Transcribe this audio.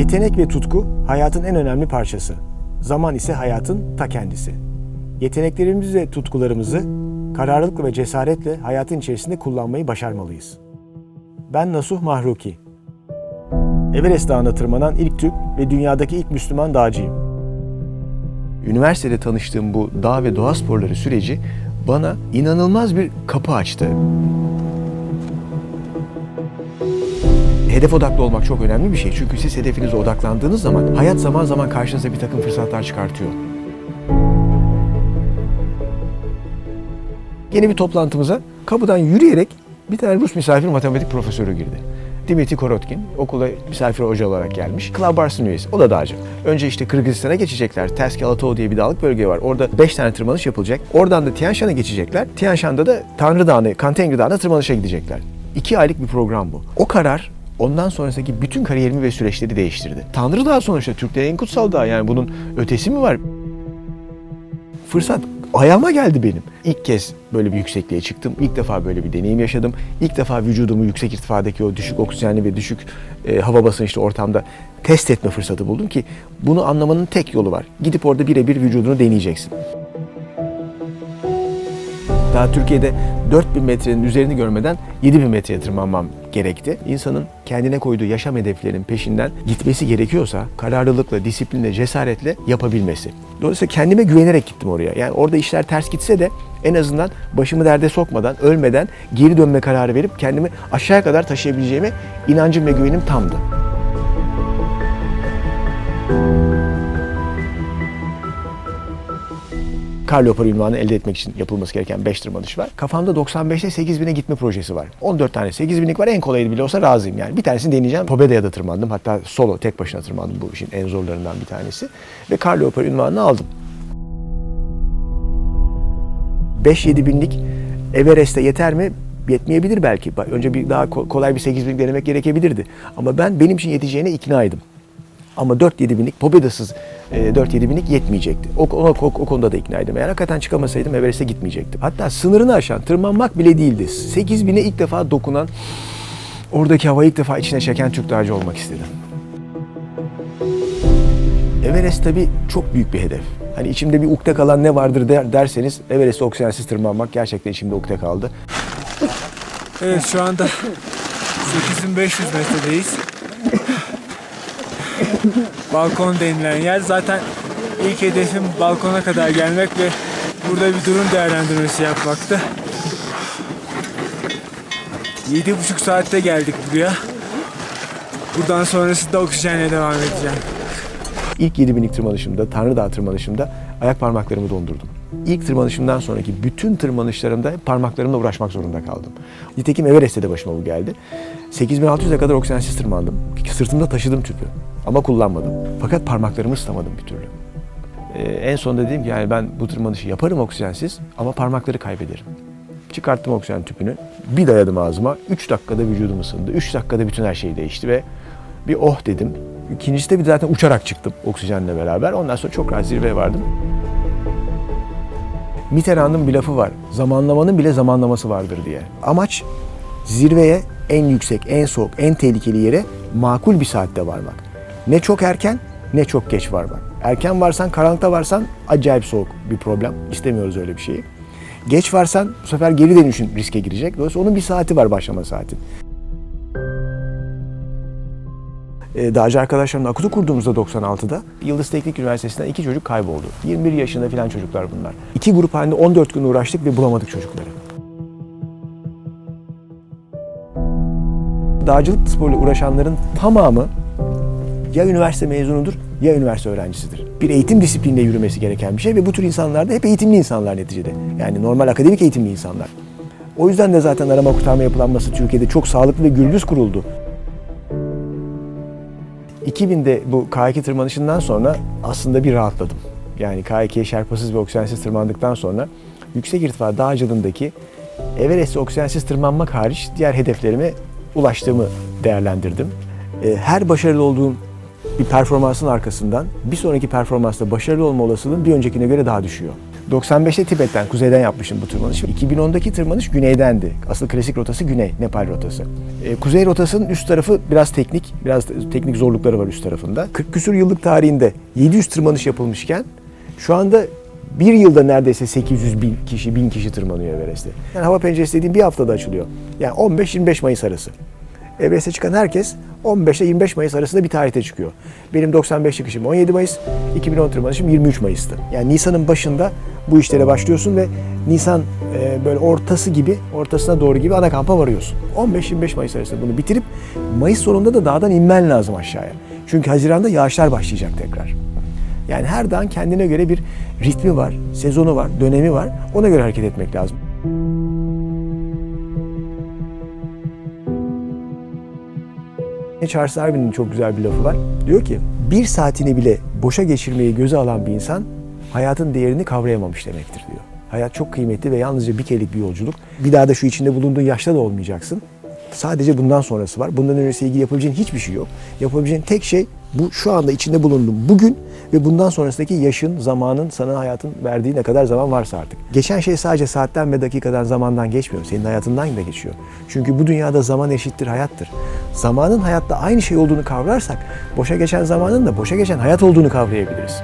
Yetenek ve tutku hayatın en önemli parçası. Zaman ise hayatın ta kendisi. Yeteneklerimizi ve tutkularımızı kararlılıkla ve cesaretle hayatın içerisinde kullanmayı başarmalıyız. Ben Nasuh Mahruki. Everest Dağı'na tırmanan ilk Türk ve dünyadaki ilk Müslüman dağcıyım. Üniversitede tanıştığım bu dağ ve doğa sporları süreci bana inanılmaz bir kapı açtı. Hedef odaklı olmak çok önemli bir şey. Çünkü siz hedefinize odaklandığınız zaman hayat zaman zaman karşınıza bir takım fırsatlar çıkartıyor. Yeni bir toplantımıza kapıdan yürüyerek bir tane Rus misafir matematik profesörü girdi. Dimitri Korotkin okula misafir hoca olarak gelmiş. Club Bars'ın üyesi. O da dağcı. Önce işte Kırgızistan'a geçecekler. Terski Alatau diye bir dağlık bölge var. Orada 5 tane tırmanış yapılacak. Oradan da Tian Shan'a geçecekler. Tian Shan'da da Tanrı Dağı'na, Kantengri Dağı'na tırmanışa gidecekler. İki aylık bir program bu. O karar ondan sonraki bütün kariyerimi ve süreçleri değiştirdi. Tanrı Dağı sonuçta Türklerin en kutsal dağı yani bunun ötesi mi var? Fırsat ayağıma geldi benim. İlk kez böyle bir yüksekliğe çıktım. İlk defa böyle bir deneyim yaşadım. İlk defa vücudumu yüksek irtifadaki o düşük oksijenli ve düşük e, hava basınçlı ortamda test etme fırsatı buldum ki bunu anlamanın tek yolu var. Gidip orada birebir vücudunu deneyeceksin. Daha Türkiye'de 4000 metrenin üzerini görmeden 7000 metreye tırmanmam gerekti. İnsanın kendine koyduğu yaşam hedeflerinin peşinden gitmesi gerekiyorsa kararlılıkla, disiplinle, cesaretle yapabilmesi. Dolayısıyla kendime güvenerek gittim oraya. Yani orada işler ters gitse de en azından başımı derde sokmadan, ölmeden geri dönme kararı verip kendimi aşağıya kadar taşıyabileceğime inancım ve güvenim tamdı. Kar leoparı ünvanı elde etmek için yapılması gereken 5 tırmanış var. Kafamda 95'te 8000'e gitme projesi var. 14 tane 8000'lik var. En kolayı bile olsa razıyım yani. Bir tanesini deneyeceğim. Pobeda'ya da tırmandım. Hatta solo tek başına tırmandım bu işin en zorlarından bir tanesi. Ve kar leoparı ünvanını aldım. 5-7 binlik Everest'e yeter mi? Yetmeyebilir belki. Önce bir daha kolay bir 8 binlik denemek gerekebilirdi. Ama ben benim için yeteceğine iknaydım. Ama 4-7 binlik Pobeda'sız 4-7 binlik yetmeyecekti. O, o, o, o konuda da iknaydım. Eğer hakikaten çıkamasaydım Everest'e gitmeyecektim. Hatta sınırını aşan, tırmanmak bile değildi. 8 bine ilk defa dokunan, oradaki havayı ilk defa içine çeken Türk dağcı olmak istedim. Everest tabii çok büyük bir hedef. Hani içimde bir ukde kalan ne vardır der, derseniz Everest'e oksijensiz tırmanmak gerçekten içimde ukde kaldı. Evet şu anda 8500 metredeyiz. Balkon denilen yer zaten ilk hedefim balkona kadar gelmek ve burada bir durum değerlendirmesi yapmaktı. 7,5 saatte geldik buraya. Buradan sonrası da oksijenle devam edeceğim. İlk 7 binlik tırmanışımda, Tanrı Dağı tırmanışımda ayak parmaklarımı dondurdum. İlk tırmanışımdan sonraki bütün tırmanışlarımda parmaklarımla uğraşmak zorunda kaldım. Nitekim Everest'te de başıma bu geldi. 8600'e kadar oksijensiz tırmandım. Sırtımda taşıdım tüpü ama kullanmadım. Fakat parmaklarımı ıslamadım bir türlü. Ee, en sonunda dedim ki yani ben bu tırmanışı yaparım oksijensiz ama parmakları kaybederim. Çıkarttım oksijen tüpünü, bir dayadım ağzıma. 3 dakikada vücudum ısındı. 3 dakikada bütün her şey değişti ve bir oh dedim. İkincisi de bir zaten uçarak çıktım oksijenle beraber. Ondan sonra çok rahat zirveye vardım. Mitterrand'ın bir lafı var. Zamanlamanın bile zamanlaması vardır diye. Amaç zirveye en yüksek, en soğuk, en tehlikeli yere makul bir saatte varmak. Ne çok erken ne çok geç varmak. Erken varsan, karanlıkta varsan acayip soğuk bir problem. İstemiyoruz öyle bir şeyi. Geç varsan bu sefer geri dönüşün riske girecek. Dolayısıyla onun bir saati var başlama saati. Dağcı arkadaşlarımla Akut'u kurduğumuzda 96'da Yıldız Teknik Üniversitesi'nden iki çocuk kayboldu. 21 yaşında falan çocuklar bunlar. İki grup halinde 14 gün uğraştık ve bulamadık çocukları. Dağcılık sporuyla uğraşanların tamamı ya üniversite mezunudur ya üniversite öğrencisidir. Bir eğitim disiplininde yürümesi gereken bir şey ve bu tür insanlar da hep eğitimli insanlar neticede. Yani normal akademik eğitimli insanlar. O yüzden de zaten arama kurtarma yapılanması Türkiye'de çok sağlıklı ve gürbüz kuruldu. 2000'de bu K2 tırmanışından sonra aslında bir rahatladım. Yani K2'ye şerpasız ve oksijensiz tırmandıktan sonra yüksek irtifa dağcılığındaki Everest'e oksijensiz tırmanmak hariç diğer hedeflerime ulaştığımı değerlendirdim. Ee, her başarılı olduğum bir performansın arkasından bir sonraki performansta başarılı olma olasılığım bir öncekine göre daha düşüyor. 95'te Tibet'ten, kuzeyden yapmışım bu tırmanışı. 2010'daki tırmanış güneydendi. Asıl klasik rotası güney, Nepal rotası. Ee, kuzey rotasının üst tarafı biraz teknik, biraz teknik zorlukları var üst tarafında. 40 küsur yıllık tarihinde 700 tırmanış yapılmışken şu anda bir yılda neredeyse 800 bin kişi, bin kişi tırmanıyor Everest'e. Yani hava penceresi dediğim bir haftada açılıyor. Yani 15-25 Mayıs arası. Everest'e çıkan herkes 15 ile 25 Mayıs arasında bir tarihte çıkıyor. Benim 95 çıkışım 17 Mayıs, 2010 tırmanışım 23 Mayıs'tı. Yani Nisan'ın başında bu işlere başlıyorsun ve Nisan e, böyle ortası gibi, ortasına doğru gibi ana kampa varıyorsun. 15-25 Mayıs arasında bunu bitirip Mayıs sonunda da dağdan inmen lazım aşağıya. Çünkü Haziran'da yağışlar başlayacak tekrar. Yani her dağın kendine göre bir ritmi var, sezonu var, dönemi var. Ona göre hareket etmek lazım. Charles Darwin'in çok güzel bir lafı var. Diyor ki bir saatini bile boşa geçirmeyi göze alan bir insan hayatın değerini kavrayamamış demektir diyor. Hayat çok kıymetli ve yalnızca bir kerelik bir yolculuk. Bir daha da şu içinde bulunduğun yaşta da olmayacaksın. Sadece bundan sonrası var. Bundan öncesiyle ilgili yapabileceğin hiçbir şey yok. Yapabileceğin tek şey bu şu anda içinde bulunduğun bugün ve bundan sonrasındaki yaşın, zamanın, sana hayatın verdiği ne kadar zaman varsa artık. Geçen şey sadece saatten ve dakikadan, zamandan geçmiyor. Senin hayatından da geçiyor. Çünkü bu dünyada zaman eşittir hayattır. Zamanın hayatta aynı şey olduğunu kavrarsak, boşa geçen zamanın da boşa geçen hayat olduğunu kavrayabiliriz.